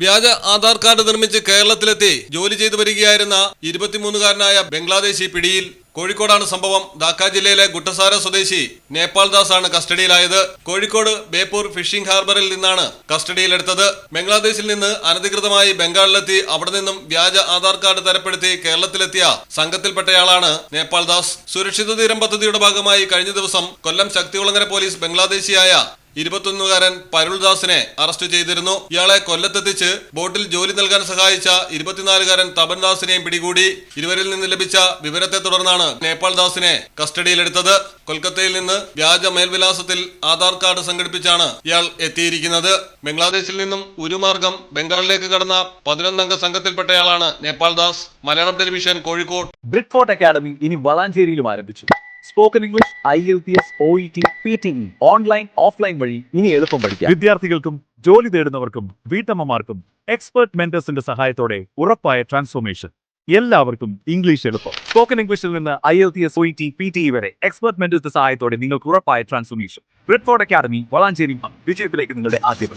വ്യാജ ആധാർ കാർഡ് നിർമ്മിച്ച് കേരളത്തിലെത്തി ജോലി ചെയ്തു വരികയായിരുന്ന ഇരുപത്തിമൂന്നുകാരനായ ബംഗ്ലാദേശി പിടിയിൽ കോഴിക്കോടാണ് സംഭവം. ധാക്ക ജില്ലയിലെ ഗുട്ടസാര സ്വദേശി നേപ്പാൾ ദാസ് ആണ് കസ്റ്റഡിയിലായത്. കോഴിക്കോട് ബേപ്പൂർ ഫിഷിംഗ് ഹാർബറിൽ നിന്നാണ് കസ്റ്റഡിയിലെടുത്തത്. ബംഗ്ലാദേശിൽ നിന്ന് അനധികൃതമായി ബംഗാളിലെത്തി അവിടെ നിന്നും വ്യാജ ആധാർ കാർഡ് തരപ്പെടുത്തി കേരളത്തിലെത്തിയ സംഘത്തിൽപ്പെട്ടയാളാണ് നേപ്പാൾ ദാസ്. സുരക്ഷിത തീരം പദ്ധതിയുടെ ഭാഗമായി കഴിഞ്ഞ ദിവസം കൊല്ലം ശക്തികുളങ്ങര പോലീസ് ബംഗ്ലാദേശിയായ ഇരുപത്തൊന്നുകാരൻ പരുൾദാസിനെ അറസ്റ്റ് ചെയ്തിരുന്നു. ഇയാളെ കൊല്ലത്തെത്തിച്ച് ബോട്ടിൽ ജോലി നൽകാൻ സഹായിച്ച ഇരുപത്തിനാലുകാരൻ തപൻദാസിനെയും പിടികൂടി ഇരുവരിൽ നിന്ന് ലഭിച്ച വിവരത്തെ തുടർന്നാണ് നേപ്പാൾ ദാസിനെ കസ്റ്റഡിയിലെടുത്തത്. കൊൽക്കത്തയിൽ നിന്ന് വ്യാജ മേൽവിലാസത്തിൽ ആധാർ കാർഡ് സംഘടിപ്പിച്ചാണ് ഇയാൾ എത്തിയിരിക്കുന്നത്. ബംഗ്ലാദേശിൽ നിന്നും ഉരുമാർഗം ബംഗാളിലേക്ക് കടന്ന പതിനൊന്നംഗ സംഘത്തിൽപ്പെട്ടയാളാണ് Nepal Das. Malayalam television Kozhikode. Bridgeport academy ഇനി വളാഞ്ചേരിയിലും ആരംഭിച്ചു. Spoken English I L P S O E T P T online offline വഴി ഇനി എളുപ്പം പഠിക്കാം. വിദ്യാർത്ഥികൾക്കും ജോലി തേടുന്നവർക്കും വീട്ടമ്മമാർക്കും എക്സ്പെർട്ട് മെന്റേഴ്സിന്റെ സഹായത്തോടെ ഉറപ്പായ ട്രാൻസ്ഫോർമേഷൻ എല്ലാവർക്കും ഇംഗ്ലീഷ് എളുപ്പം. സ്പോക്കൺ ഇംഗ്ലീഷിൽ നിന്ന് I L T S O T P T വരെ എക്സ്പെർട്ട് മെന്റേഴ്സിന്റെ സഹായത്തോടെ നിങ്ങൾക്ക് ഉറപ്പായ ട്രാൻസ്ഫോർമേഷൻ ബ്രിഡ്ഫോർഡ് അക്കാദമി വളാഞ്ചേരി വിജയത്തിലേക്ക് നിങ്ങളുടെ ആദ്യം